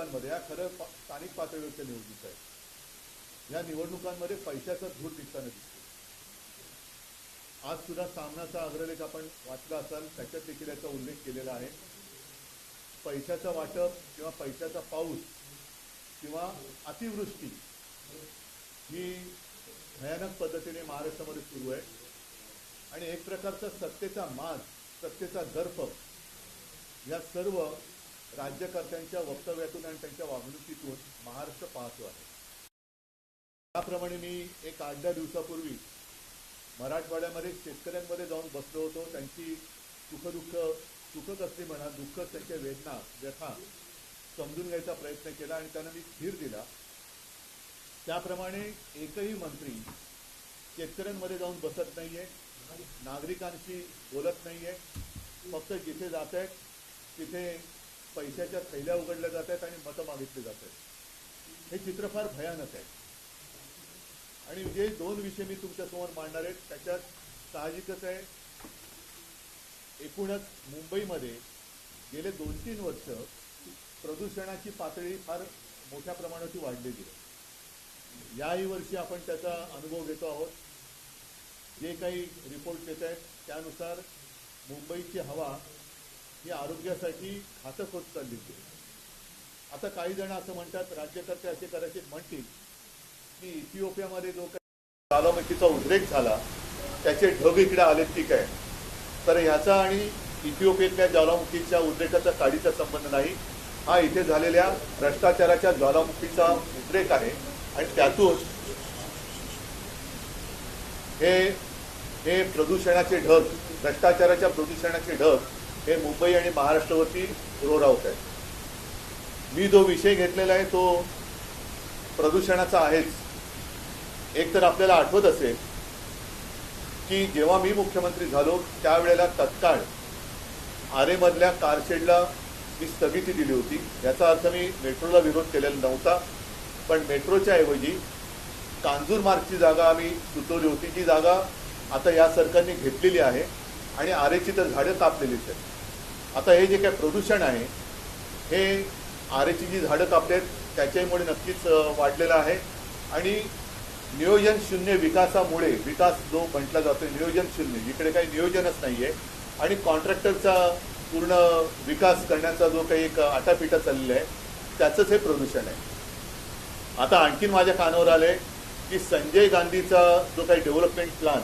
निवडणुकांमध्ये या खरं स्थानिक पातळीवरच्या निवडणुका आहेत. या निवडणुकांमध्ये पैशाचा धूर दिसताना दिसतो आज सुद्धा सामनाचा अग्रलेख आपण वाचला असाल त्याच्यात देखील याचा उल्लेख केलेला आहे. पैशाचं वाटप किंवा पैशाचा पाऊस किंवा अतिवृष्टी ही भयानक पद्धतीने महाराष्ट्रामध्ये सुरू आहे. आणि एक प्रकारचा सत्तेचा माज सत्तेचा दर्प या सर्व राज्यकर्त्यांच्या वक्तव्यातून आणि त्यांच्या वागणुकीतून महाराष्ट्र पाहतो आहे. त्याप्रमाणे मी एक आठ दहा दिवसापूर्वी मराठवाड्यामध्ये शेतकऱ्यांमध्ये जाऊन बसलो होतो. त्यांची सुखदुःख सुखद असली म्हणा दुःख त्यांच्या वेदना व्यथा समजून घ्यायचा प्रयत्न केला आणि त्यांना मी धीर दिला. त्याप्रमाणे एकही मंत्री शेतकऱ्यांमध्ये जाऊन बसत नाहीये नागरिकांशी बोलत नाहीये. फक्त जिथे जात आहेत तिथे पैशाच्या थैल्या उघडल्या जात आहेत आणि मतं मागितली जात आहेत हे चित्र फार भयानक आहे. आणि जे दोन विषय मी तुमच्यासमोर मांडणार आहेत त्याच्यात साहजिकच आहे. एकूणच मुंबईमध्ये गेले दोन तीन वर्ष प्रदूषणाची पातळी फार मोठ्या प्रमाणाची वाढलेली आहे. याही वर्षी आपण त्याचा अनुभव घेतो आहोत. जे काही रिपोर्ट येत आहेत त्यानुसार मुंबईची हवा ही आरोग्यासाठी घातक होत चालली होती. आता काही जण असं म्हणतात राज्यकर्ते असे करायचे म्हणतील. की इथिओपियामध्ये जो काही ज्वालामुखीचा उद्रेक झाला त्याचे ढग इकडे आले ठीक आहे तर ह्याचा आणि इथिओपियातल्या ज्वालामुखीच्या उद्रेकाचा काडीचा संबंध नाही. हा इथे झालेल्या भ्रष्टाचाराच्या ज्वालामुखीचा उद्रेक आहे. आणि त्यातून हे हे प्रदूषणाचे ढग भ्रष्टाचाराच्या प्रदूषणाचे ढग हे मुंबई आणि महाराष्ट्रावरती रोरावत आहेत मी जो विषय घेतलेला आहे तो प्रदूषणाचा आहेच. एक तर आपल्याला आठवत असेल की जेव्हा मी मुख्यमंत्री झालो त्यावेळेला तत्काळ आरेमधल्या कारशेडला मी स्थगिती दिली होती. याचा अर्थ मी मेट्रोला विरोध केलेला नव्हता पण मेट्रोच्या ऐवजी कांजूर मार्गची जागा आम्ही सुचवली होती. जी जागा आता या सरकारने घेतलेली आहे आणि आरेची तर झाडं तापलेलीच आहेत. आता हे जे काही प्रदूषण आहे हे आरेची जी झाडं कापलेत त्याच्यामुळे नक्कीच वाढलेलं आहे. आणि नियोजन शून्य विकासामुळे विकास जो म्हटला जातो नियोजन शून्य इकडे काही नियोजनच नाही आहे आणि कॉन्ट्रॅक्टरचा पूर्ण विकास करण्याचा जो काही एक आटापिटा चाललेला आहे त्याचंच हे प्रदूषण आहे. आता आणखीन माझ्या कानावर आले की संजय गांधीचा जो काही डेव्हलपमेंट प्लान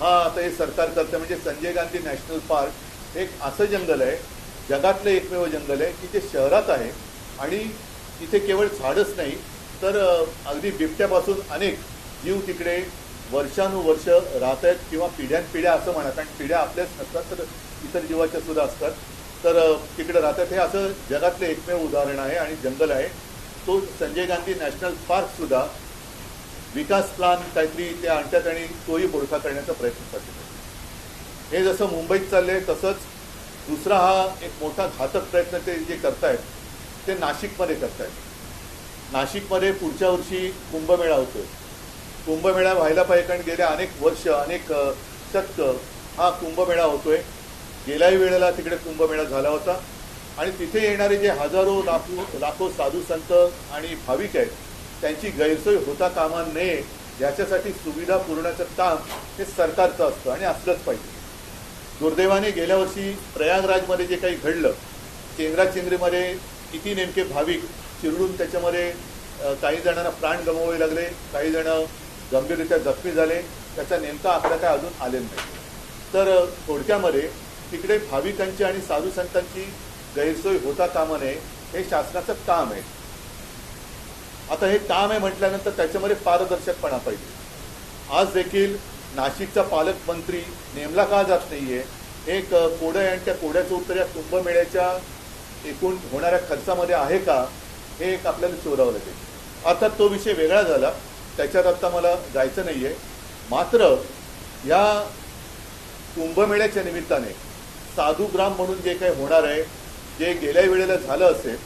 हा आता हे सरकार करतं म्हणजे संजय गांधी नॅशनल पार्क एक असं जंगल आहे जगातलं एकमेव जंगल आहे की ते शहरात आहे आणि तिथे केवळ झाडच नाही तर अगदी बिबट्यापासून अनेक जीव तिकडे वर्षानुवर्ष राहत आहेत किंवा पिढ्यानपिढ्या असं म्हणा कारण पिढ्या आपल्याच नसतात तर इतर जीवाच्या सुद्धा असतात. तर तिकडे राहतात हे असं जगातलं एकमेव उदाहरण आहे आणि जंगल आहे. तो संजय गांधी नॅशनल पार्क सुद्धा विकास प्लान काहीतरी ते आणतात आणि तोही बोडखा करण्याचा प्रयत्न करतात. हे जसं मुंबईत चाललंय तसंच दुसरा हा एक मोठा घातक प्रयत्न ते जे करतायत ते नाशिकमध्ये करतायत. नाशिकमध्ये पुढच्या वर्षी कुंभमेळा होतोय. कुंभमेळा व्हायला पाहिजे कारण गेल्या अनेक वर्ष अनेक शतक हा कुंभमेळा होतोय. गेल्याही वेळेला तिकडे कुंभमेळा झाला होता. आणि तिथे येणारे जे हजारो लाखो लाखो साधू संत आणि भाविक आहेत त्यांची गैरसोय होता कामा नये याच्यासाठी सुविधा पुरवण्याचं काम हे सरकारचं असतं आणि असलंच पाहिजे. दुर्दैवाने गेल्या वर्षी प्रयागराजमध्ये जे काही घडलं चेंगराचेंगरीमध्ये किती नेमके भाविक चिरडून त्याच्यामध्ये काही जणांना प्राण गमवावे लागले काही जण गंभीररित्या जखमी झाले त्याचा नेमका आकडा काय अजून आलेला नाही. तर थोडक्यामध्ये तिकडे भाविकांची आणि साधू संतांची गैरसोय होता कामा नये हे शासनाचं काम आहे. आता हे काम आहे म्हटल्यानंतर त्याच्यामध्ये पारदर्शकपणा पाहिजे. आज देखील नाशिकचा पालकमंत्री नेमला का जात नाहीये? एक कोड्या कोडं आणि त्या कोड्याचं उत्तर या कुंभमेळ्याच्या एकूण होणाऱ्या खर्चामध्ये आहे का? हे एक आपल्याला शोधावं लागेल. अर्थात तो विषय वेगळा झाला. त्याच्यात आता मला जायचं नाहीये. मात्र या कुंभमेळ्याच्या निमित्ताने साधुग्राम म्हणून जे काही होणार आहे जे गेल्या वेळेला झालं असेल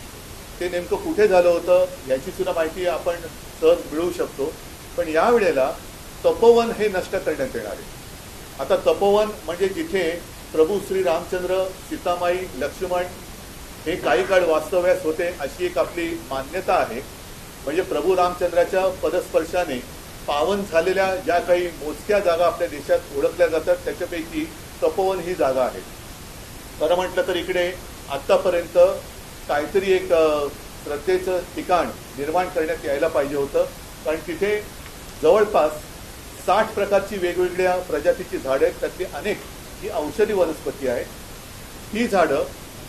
ते नेमकं कुठे झालं होतं याची सुद्धा माहिती आपण सहज मिळवू शकतो. पण या वेळेला तपोवन हे नष्ट करण्यात येणार आहे. आता तपोवन म्हणजे जिथे प्रभू श्री रामचंद्र सीतामाई लक्ष्मण हे काही काळ वास्तव्यास होते अशी एक आपली मान्यता आहे. म्हणजे प्रभू रामचंद्राच्या पदस्पर्शाने पावन झालेल्या ज्या काही मोजक्या जागा आपल्या देशात ओळखल्या जातात त्याच्यापैकी तपोवन ही जागा आहे. खरं म्हटलं तर इकडे आत्तापर्यंत काहीतरी एक श्रद्धेचं ठिकाण निर्माण करण्यात यायला पाहिजे होतं. कारण तिथे जवळपास साठ प्रकारची वेगवेगळ्या प्रजातीची झाडं आहेत. त्यातली अनेक ही औषधी वनस्पती आहेत. ही झाडं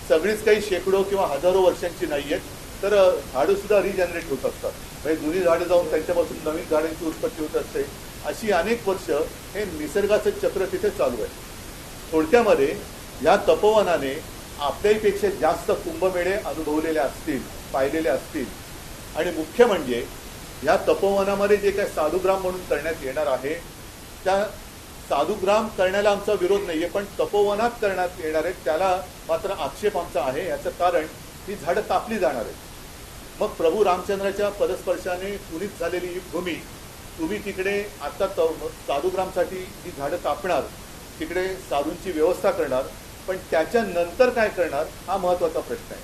सगळीच काही शेकडो किंवा हजारो वर्षांची नाही आहेत. तर झाडं सुद्धा रिजनरेट होत असतात. म्हणजे जुनी झाडं जाऊन त्यांच्यापासून नवीन झाडांची उत्पत्ती होत असते. अशी अनेक वर्ष हे निसर्गाचं चक्र तिथे चालू आहे थोडक्यामध्ये या तपोवनाने आपल्यापेक्षा जास्त कुंभमेळे अनुभवलेले असतील पाहिलेले असतील. आणि मुख्य म्हणजे या तपोवनामध्ये जे काही साधुग्राम म्हणून करण्यात येणार आहे त्या साधुग्राम करण्याला आमचा विरोध नाहीये पण तपोवनात करण्यात येणार आहे त्याला मात्र आक्षेप आमचा आहे याचं कारण ही झाडं कापली जाणार आहेत. मग प्रभू रामचंद्राच्या पदस्पर्शाने पुनीत झालेली ही भूमी तुम्ही तिकडे आता त साधुग्रामसाठी ही झाडं कापणार तिकडे साधूंची व्यवस्था करणार पण त्याच्यानंतर काय करणार हा महत्त्वाचा प्रश्न आहे.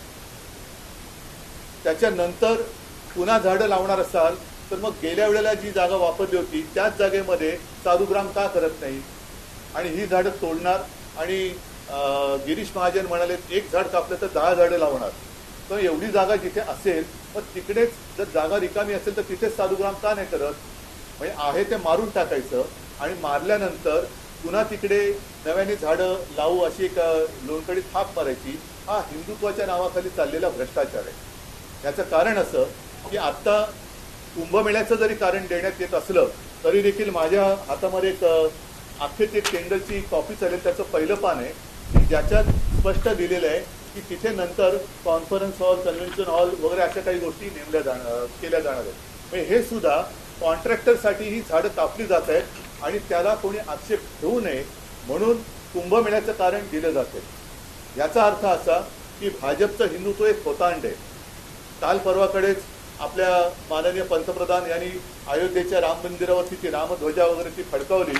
त्याच्यानंतर पुन्हा झाडं लावणार असाल तर मग गेल्या वेळेला जी जागा वापरली होती त्याच जागेमध्ये साधुग्राम का करत नाही? आणि ही झाडं तोडणार आणि गिरीश महाजन म्हणाले एक झाड कापलं तर दहा झाडं लावणार. तर एवढी जागा जिथे असेल मग तिकडेच जर जागा रिकामी असेल तर तिथेच साधुग्राम का नाही करत? म्हणजे आहे ते मारून टाकायचं आणि मारल्यानंतर पुन्हा तिकडे नव्याने झाडं लावू अशी एक लोणकडी थाप मारायची हा हिंदुत्वाच्या नावाखाली चाललेला भ्रष्टाचार आहे. याचं कारण असं की आत्ता कुंभमेळ्याचं जरी कारण देण्यात येत असलं तरी देखील माझ्या हातामध्ये एक अ, ते टेंडरची कॉपी चालेल त्याचं पहिलं पान आहे. की ज्याच्यात स्पष्ट दिलेलं आहे की तिथे नंतर कॉन्फरन्स हॉल कन्व्हेन्शन हॉल वगैरे अशा काही गोष्टी नेमल्या जाणार केल्या जाणार आहेत. म्हणजे हे सुद्धा कॉन्ट्रॅक्टरसाठी ही झाडं कापली जात आहेत आणि त्याला कोणी आक्षेप ठेवू नये म्हणून कुंभमेळ्याचं कारण दिलं जाते याचा अर्थ असा की भाजपचं हिंदुत्व एक होतांड. आहे काल परवाकडेच आपल्या माननीय पंतप्रधान यांनी अयोध्येच्या राम मंदिरावरती ती रामध्वजा वगैरे ती फडकावली.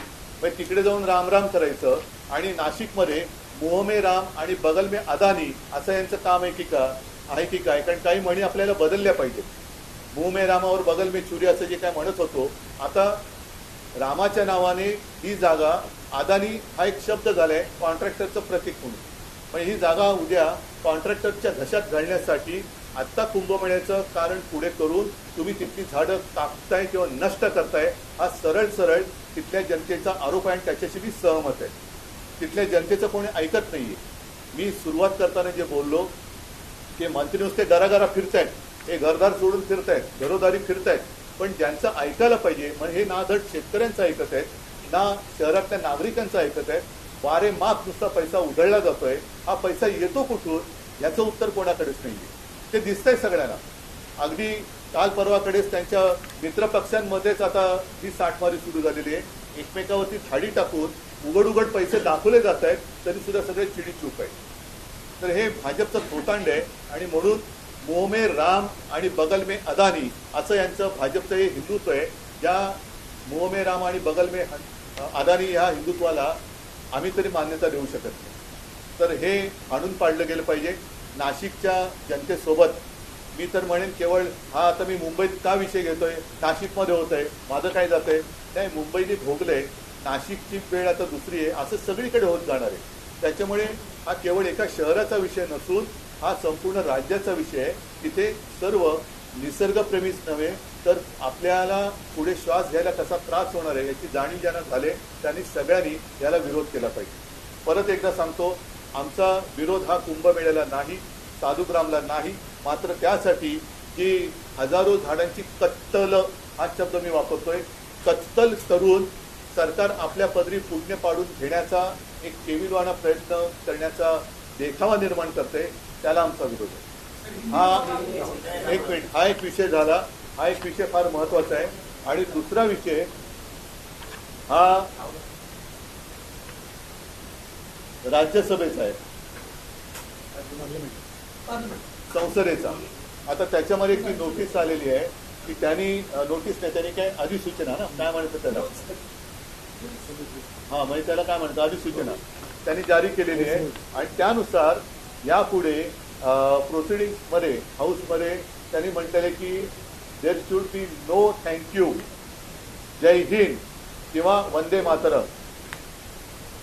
म्हणजे तिकडे जाऊन रामराम करायचं आणि नाशिकमध्ये मोह राम आणि बगल मे अदानी असं यांचं काम आहे की का? आहे की काय? कारण काही म्हणी आपल्याला बदलल्या पाहिजेत. मोह रामावर बगल मे चुरी असं जे काय म्हणत होतो आता रामाच्या नावाने ही जागा अदानी हा एक शब्द झालाय कॉन्ट्रॅक्टरचं प्रतीक म्हणून. म्हणजे ही जागा उद्या कॉन्ट्रॅक्टरच्या घशात घालण्यासाठी आत्ता कुंभमेळ्याचं कारण पुढे करून तुम्ही तिथली झाडं कापताय किंवा नष्ट करताय हा सरळ सरळ तिथल्या जनतेचा आरोप आहे आणि त्याच्याशी मी सहमत आहे. तिथल्या जनतेचं कोणी ऐकत नाहीये. मी सुरुवात करताना जे बोललो की मंत्री नुसते घराघरा फिरतायत हे घरदार सोडून फिरतायत घरोदारी फिरतायत पण ज्यांचं ऐकायला पाहिजे म्हणजे हे ना धड शेतकऱ्यांचं ऐकत आहेत ना शहरातल्या नागरिकांचं ऐकत आहेत वारे माप नुसता पैसा उधळला जातोय हा पैसा येतो कुठून? याचं उत्तर कोणाकडेच नाहीये. ते दिसतंय सगळ्यांना. अगदी काल परवाकडेच त्यांच्या मित्रपक्षांमध्येच आता ही साठमारी सुरू झालेली आहे. एकमेकावरती थाडी टाकून उघड उघड पैसे दाखवले जात आहेत तरी सुद्धा सगळे चिडी चूप आहे तर हे भाजपचं थोटांड आहे आणि म्हणून मोहमे राम आणि बगल मे अदानी असं यांचं भाजपचं हे हिंदुत्व आहे. ज्या मोह राम आणि बगल मे अदानी ह्या हिंदुत्वाला आम्ही तरी मान्यता देऊ शकत नाही. तर हे आणून पाडलं गेलं पाहिजे. नाशिकच्या जनतेसोबत. मी तर म्हणेन केवळ हा आता मी मुंबईत का विषय घेतोय? नाशिकमध्ये होत आहे माझं काय जात आहे नाही मुंबईने भोगलंय. नाशिकची वेळ आता दुसरी आहे. असं सगळीकडे होत जाणार आहे. त्याच्यामुळे हा केवळ एका शहराचा विषय नसून हा संपूर्ण राज्याचा विषय आहे. तिथे सर्व निसर्गप्रेमीच नव्हे तर आपल्याला पुढे श्वास घ्यायला कसा त्रास होणार आहे याची जाणीव ज्यांना झाले त्यांनी सगळ्यांनी याला विरोध केला पाहिजे. परत एकदा सांगतो आमचा विरोध हा कुंभमेळ्याला नाही साधुग्रामला नाही. मात्र त्यासाठी जी हजारो झाडांची कत्तल हा शब्द मी वापरतोय कत्तल करून सरकार आपल्या पदरी पुण्य पाडून घेण्याचा एक केविलवाना प्रयत्न करण्याचा देखावा निर्माण करते त्याला आमचा विरोध आहे. हा एक मिनिट हा एक विषय झाला. हा एक विषय फार महत्त्वाचा आहे. आणि दुसरा विषय हा राज्यसभेचा आहे. संसदेचा. आता त्याच्यामध्ये एक नोटीस आलेली आहे की त्यांनी नोटीस नाही त्यांनी काय अधिसूचना ना? काय म्हणतात त्याला? हा म्हणजे त्याला काय म्हणतात? अधिसूचना. त्यांनी जारी केलेली आहे. आणि त्यानुसार यापुढे प्रोसिडिंगमध्ये हाऊसमध्ये त्यांनी म्हटलेले की there should be no thank you जय हिंद किंवा वंदे मातरम.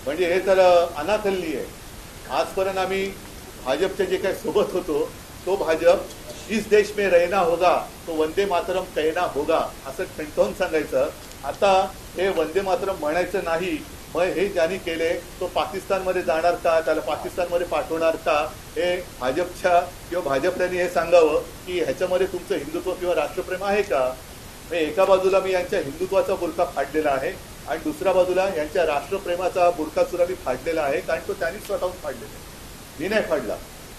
म्हणजे हे तर अनाथल्ली आहे. आजपर्यंत आम्ही भाजपचे जे काही सोबत होतो तो भाजप इस देश में रहना होगा तो वंदे मातरम कहना होगा असं ठणठवून सांगायचं. आता हे वंदे मातरम म्हणायचं नाही मग हे ज्यांनी केले तो पाकिस्तानमध्ये जाणार का त्याला पाकिस्तानमध्ये पाठवणार का हे भाजपच्या किंवा भाजपने हे सांगावं की ह्याच्यामध्ये तुमचं हिंदुत्व किंवा राष्ट्रप्रेम आहे का? एका बाजूला मी यांच्या हिंदुत्वाचा बुरखा फाडलेला आहे आणि दुसऱ्या बाजूला यांच्या राष्ट्रप्रेमाचा बुरखा सुद्धा मी फाडलेला आहे कारण तो त्यांनी स्वतःहून फाडलेला आहे. मी नाही फाडला.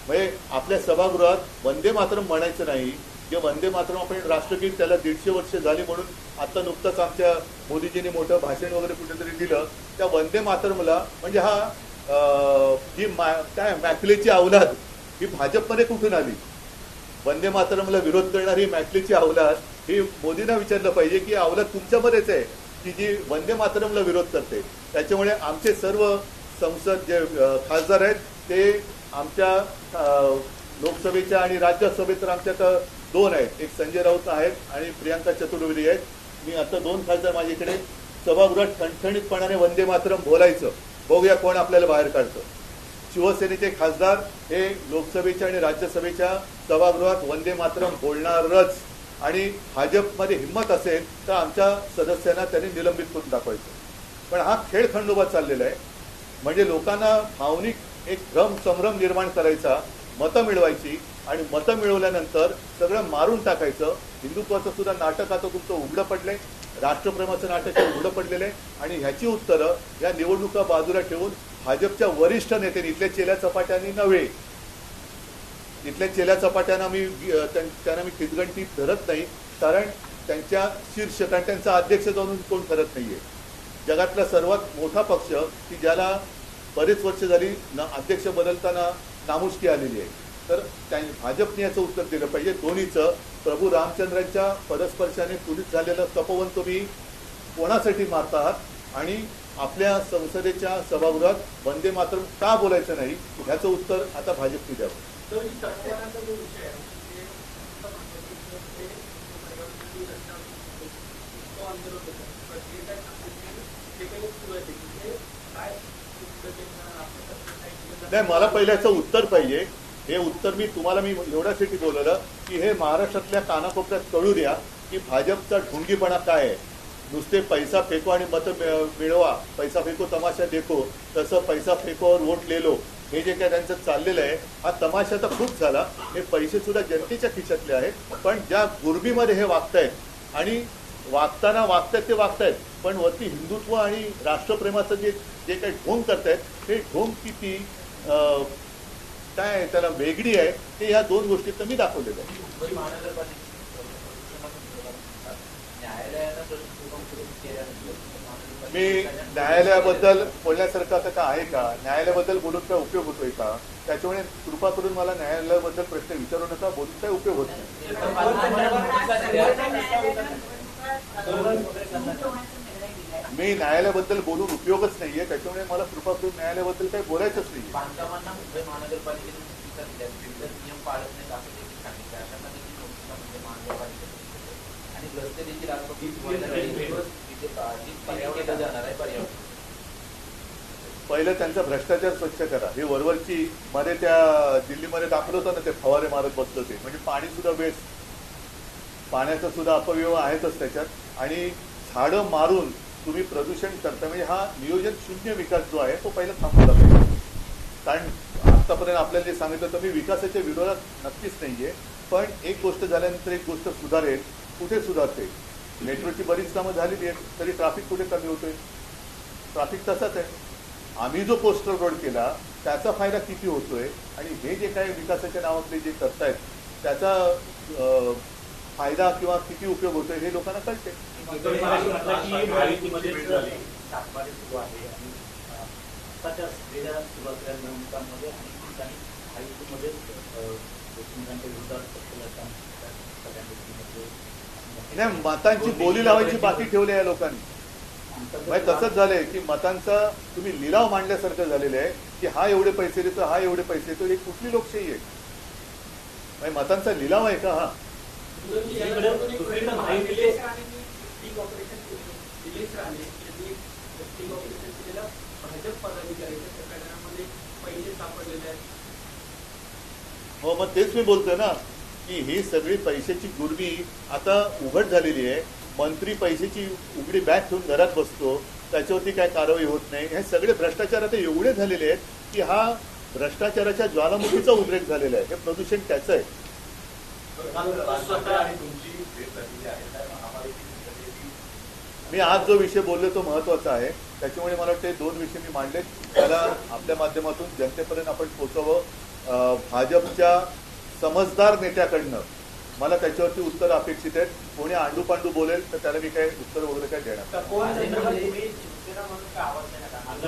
म्हणजे आपल्या सभागृहात वंदे मातरम म्हणायचं नाही. जे वंदे मातरम आपण राष्ट्रगीत त्याला दीडशे वर्ष झाली म्हणून आता नुकतंच आमच्या मोदीजींनी मोठं भाषण वगैरे कुठेतरी दिलं. त्या वंदे मातरमला म्हणजे हा जी ही मा काय मॅकलेची अवलाद ही भाजपमध्ये कुठून आली? वंदे मातरमला विरोध करणारी मॅकलेची अवलाद ही मोदींना विचारलं पाहिजे की अवलाद तुमच्यामध्येच आहे. की जी वंदे मातरमला विरोध करते. त्याच्यामुळे आमचे सर्व संसद जे खासदार आहेत ते आमच्या लोकसभेच्या आणि राज्यसभेत तर आमच्यात दोन आहेत. एक संजय राऊत आहेत आणि प्रियांका चतुर्वेदी आहेत. मी आता दोन खासदार माझ्याकडे. सभागृहात ठणठणीतपणाने वंदे मातरम बोलायचं. बघूया कोण आपल्याला बाहेर काढतं. शिवसेनेचे खासदार हे लोकसभेच्या आणि राज्यसभेच्या सभागृहात वंदे मातरम बोलणारच. आणि भाजपमध्ये हिंमत असेल तर आमच्या सदस्यांना त्यांनी निलंबित करून दाखवायचं. पण हा खेळ खंडोबा चाललेला आहे. म्हणजे लोकांना भावनिक एक भ्रम संभ्रम निर्माण करायचा मतं मिळवायची आणि मतं मिळवल्यानंतर सगळं मारून टाकायचं. हिंदुत्वाचं सुद्धा नाटक आता तुमचं उघडं पडलंय. राष्ट्रप्रेमाचं नाटक उघडं पडलेलं आहे. आणि ह्याची उत्तरं या निवडणुका बाजूला ठेवून भाजपच्या वरिष्ठ नेत्यांनी इथल्या चेल्या चपाट्यांनी नव्हे इथल्या चेल्या चपाट्यांना मी त्यां- त्यांना मी खिदगंटी धरत नाही कारण त्यांच्या शीर्ष कारण त्यांचा अध्यक्ष जाणून कोण करत नाहीये. जगातला सर्वात मोठा पक्ष की ज्याला बरेच वर्ष झाली ना अध्यक्ष बदलताना नामुष्की आलेली आहे. तर त्या भाजपने याचं उत्तर दिलं पाहिजे. दोन्हीचं प्रभू रामचंद्रांच्या परस्पर्शाने पुढील झालेलं तपोवन तुम्ही कोणासाठी मारता आहात? आणि आपल्या संसदेच्या सभागृहात वंदे मात्र का बोलायचं नाही? ह्याचं उत्तर आता भाजपने द्यावं. नाही मला पहिल्याचं उत्तर पाहिजे. हे उत्तर मी तुम्हाला मी एवढ्यासाठी बोललं की हे महाराष्ट्रातल्या कानाकोपऱ्यात कळू द्या की भाजपचा ढोंगीपणा काय आहे. नुसते पैसा फेको आणि मतं मिळवा. पैसा फेको तमाशा देखो. तसं पैसा फेकोवर वोट लेलो. हे जे काय त्यांचं चाललेलं आहे हा तमाशा तर खूप झाला. हे पैसे सुद्धा जनतेच्या खिशातले आहेत. पण ज्या गुरबीमध्ये हे वागतायत आणि वागताना वागतायत ते वागतायत पण वरती हिंदुत्व आणि राष्ट्रप्रेमाचं जे जे काही ढोंग करतायत हे ढोंग किती काय आहे, त्याला वेगळी आहे ते ह्या दोन गोष्टीत मी दाखवलेलं आहे मुंबई महानगरपालिकेच्या न्यायालयानं प्रश्न केल्यानंतर मी न्यायालयाबद्दल बोलण्यासारखं असं का आहे का? न्यायालयाबद्दल बोलून काय उपयोग होतोय का? त्याच्यामुळे कृपा करून मला न्यायालयाबद्दल प्रश्न विचारू नका बोलून काय उपयोग होत नाही? मी न्यायालयाबद्दल बोलून उपयोगच नाहीये त्याच्यामुळे मला कृपा करून न्यायालयाबद्दल काही बोलायचंच नाही आहे पर्यावरण. पहिलं त्यांचा भ्रष्टाचार स्वच्छ करा. हे वरवरची मध्ये त्या दिल्लीमध्ये दाखवलं होतं ना ते फवारे मारत बसलं ते म्हणजे पाणी सुद्धा वेस्ट. पाण्याचा सुद्धा अपव्यय आहेतच त्याच्यात. आणि झाडं मारून तुम्ही प्रदूषण करता. म्हणजे हा नियोजन शून्य विकास जो आहे तो पहिला थांबवला पाहिजे. कारण आतापर्यंत आपल्याला जे सांगितलं तर मी विकासाच्या विरोधात नक्कीच नाहीये. पण एक गोष्ट झाल्यानंतर एक गोष्ट सुधारेल. कुठे सुधारते? मेट्रोची बरीच कामं झालेली आहेत तरी ट्रॅफिक कुठे कमी होतोय? ट्रॅफिक तसाच आहे. आम्ही जो पोस्टर रोड केला त्याचा फायदा किती होतोय? आणि हे जे काही विकासाच्या नावातले जे करतायत त्याचा फायदा किंवा किती उपयोग होतोय हे लोकांना कळते महायुतीमध्ये आहे विरोधात नाही मतांची बोली लावायची बाकी ठेवली आहे लोकांनी. तसंच झालंय की मतांचा तुम्ही लिलाव मांडल्यासारखं झालेलं आहे की हा एवढे पैसे देतो हा एवढे पैसे देतो हे कुठली लोकशाही आहे? मतांचा लिलाव आहे का हा? हो मग तेच मी बोलतोय ना. की ही सगळी पैशाची गुरमी आता उघड झालेली आहे. मंत्री पैशाची उघडी बॅग ठेवून घरात बसतो. त्याच्यावरती काय कारवाई होत नाही. हे सगळे भ्रष्टाचार आता एवढे झालेले आहेत की हा भ्रष्टाचाराच्या ज्वालामुखीचा उद्रेक झालेला आहे. हे प्रदूषण त्याचं आहे. मी आज जो विषय बोललो तो महत्त्वाचा आहे. त्याच्यामुळे मला वाटते दोन विषय मी मांडले त्याला आपल्या माध्यमातून जनतेपर्यंत आपण पोहोचवं. भाजपच्या समजदार नेत्याकडनं मला त्याच्यावरती उत्तर अपेक्षित आहेत. कोणी आंडू पांडू बोलेल तर त्याला मी काय उत्तर वगैरे काय देणार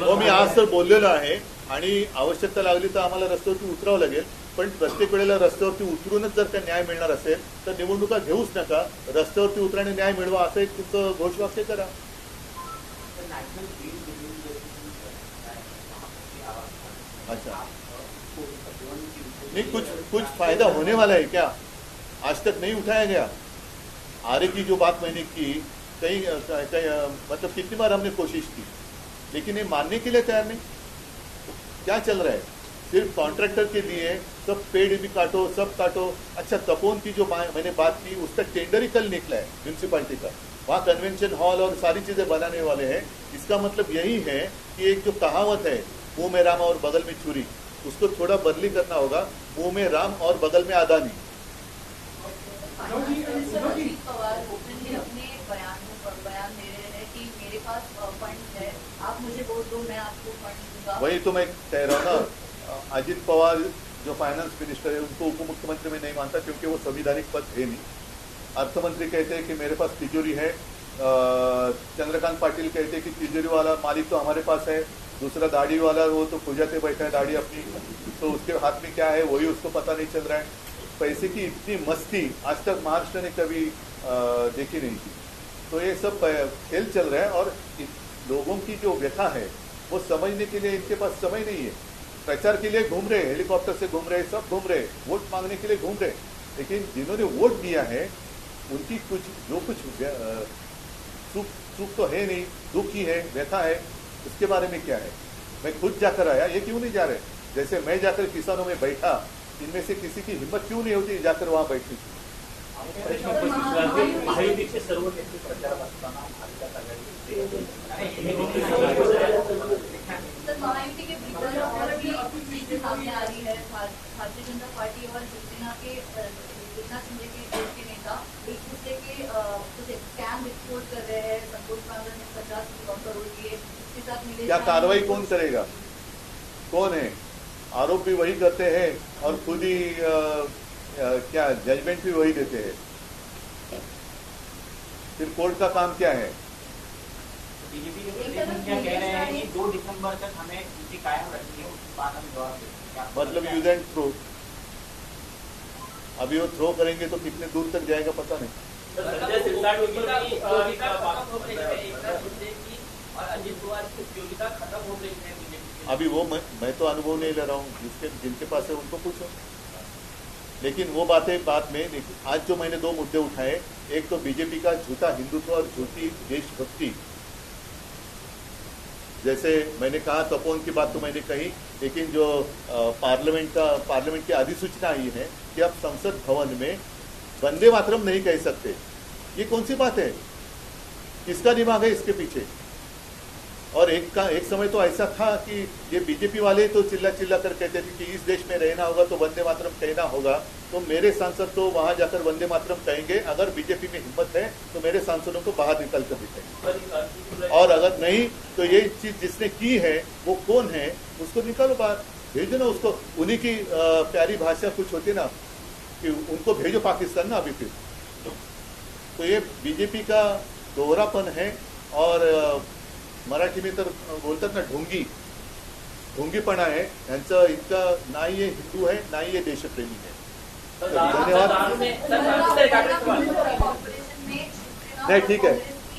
हो मी आज तर बोललेलो आहे आणि आवश्यकता लागली तर आम्हाला रस्त्यावरती उतरावं लागेल. पण प्रत्येक वेळेला रस्त्यावरती उतरूनच जर का न्याय मिळणार असेल तर निवडणुका घेऊच नका. रस्त्यावरती उतराने न्याय मिळवा असं एक तुमचं घोषवाक्य करा. अच्छा. नहीं, कुछ कुछ फ़ायदा होने वाला है क्या? आज तक नहीं उठाया गया। आरे की जो बात मैंने की, कई कई मतलब कितनी बार हमने कोशिश की, लेकिन ये मानने के लिए तैयार नहीं। क्या चल रहा है? सिर्फ़ कॉन्ट्रैक्टर के लिए, सब पेड़ भी काटो, सब काटो। अच्छा तपोन की जो मैंने बात की उसका टेंडर ही कल निकला है म्यूनसिपालिटी का। वहाँ कन्वेंशन हॉल और सारी चीज़ें बनाने वाले हैं। इसका मतलब यही है कि एक जो कहावत है मुँह में राम और बगल में छुरी उसको थोड़ा बदली करना होगा मुँह में राम और बगल में आदानी। अजित पवार ओपनली अपने बयान में बयान दे रहे कि मेरे पास फंड आप मुझे वोट दो मैं आपको फंड दूँगा। वही तो मैं कह रहा हूँ ना अजित पवार जो फाइनेंस मिनिस्टर है उनको उप मुख्यमंत्री में नहीं मानता क्योंकि वो संविधानिक पद है नहीं। अर्थमंत्री कहते हैं कि मेरे पास तिजोरी है चंद्रकांत पाटिल कहते हैं कि तिजोरी वाला मालिक तो हमारे पास है। दूसरा दाढ़ी वाला, वो तो पूजाते बैठा है दाढ़ी अपनी। तो उसके हाथ में क्या है, वही उसको पता नहीं चल रहा है। पैसे की इतनी मस्ती आज तक महाराष्ट्र ने कभी देखी नहीं थी। तो ये सब खेल चल रहा है और लोगों की जो व्यथा है, वो समझने के लिए इनके पास समय नहीं है। प्रचार के लिए घूम रहे, हेलीकॉप्टर से घूम रहे, सब घूम रहे, वोट मांगने के लिए घूम रहे। लेकिन जिन्होंने वोट दिया है, उनकी कुछ, जो कुछ सुख सुख तो है नहीं, दुख ही है, व्यथा है। उसके बारे में क्या है? मैं खुद जाकर आया, ये क्यों नहीं जा रहे? जैसे मैं जाकर किसानों में बैठा, इनमें से किसी की हिम्मत क्यों नहीं होती जाकर वहाँ है भा- भारतीय जनता पार्टी और शिवसेना के शिंदे के के के स्कैम रिपोर्ट कर रहे हैं। संतोष कांग्रेस ने पचास करोड़ दिए क्या कार्रवाई कौन करेगा? कौन है? आरोप भी वही करते हैं और खुद ही क्या जजमेंट भी वही देते हैं। फिर कोर्ट का काम क्या है? हैं दो दिसंबर तक हमें कायम रखनी है उसके बाद हम जवाब मतलब यूज़ एंड थ्रो अभी वो थ्रो करेंगे तो कितने दूर तक जाएगा पता नहीं खत्म हो रही है अभी वो मैं, मैं तो अनुभव नहीं ले रहा हूँ। जिसके जिनके पास है उनको पूछो। लेकिन वो बातें बाद में लेकिन आज जो मैंने दो मुद्दे उठाए एक तो बीजेपी का झूठा हिंदुत्व और झूठी देशभक्ति। जैसे मैंने कहा तपोन की बात तो मैंने कही लेकिन जो पार्लियामेंट का पार्लियामेंट की अधिसूचना आई है कि आप संसद भवन में वंदे मातरम नहीं कह सकते। ये कौन सी बात है? किसका दिमाग है इसके पीछे? और एक का, एक समय तो ऐसा था कि ये बीजेपी वाले तो चिल्ला चिल्ला कर कहते थे कि इस देश में रहना होगा तो वंदे मातरम कहना होगा। तो मेरे सांसद तो वहाँ जाकर वंदे मातरम कहेंगे, अगर बीजेपी में हिम्मत है तो मेरे सांसदों को बाहर निकल कर दिखाएँगे और अगर नहीं तो ये चीज़ जिसने की है, वो कौन है, उसको निकालो बाहर। भेजो ना उसको। उन्हीं की प्यारी भाषा कुछ होती ना, कि उनको भेजो पाकिस्तान ना अभी फिर। तो ये बीजेपी का दोहरापन है, और मराठी में तर बोलतात ना ढोंगी. ढोंगीपणा आहे. यांचं इतकं नाही हे हिंदू आहे नाही हे देशप्रेमी आहे. तर दारू- धन्यवाद. नहीं ठीक है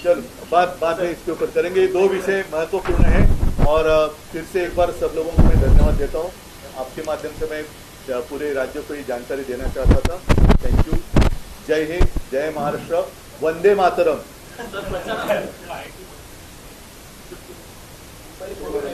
चल बात बाद में इसके ऊपर करेंगे. ये दो विषय महत्वपूर्ण है और फिर से एक बार सब लोगों को मैं धन्यवाद देता हूँ। आपके माध्यम से मैं पूरे राज्य को ये जानकारी देना चाहता था। थैंक यू जय हिंद जय महाराष्ट्र। वंदे मातरम। सर प्रचार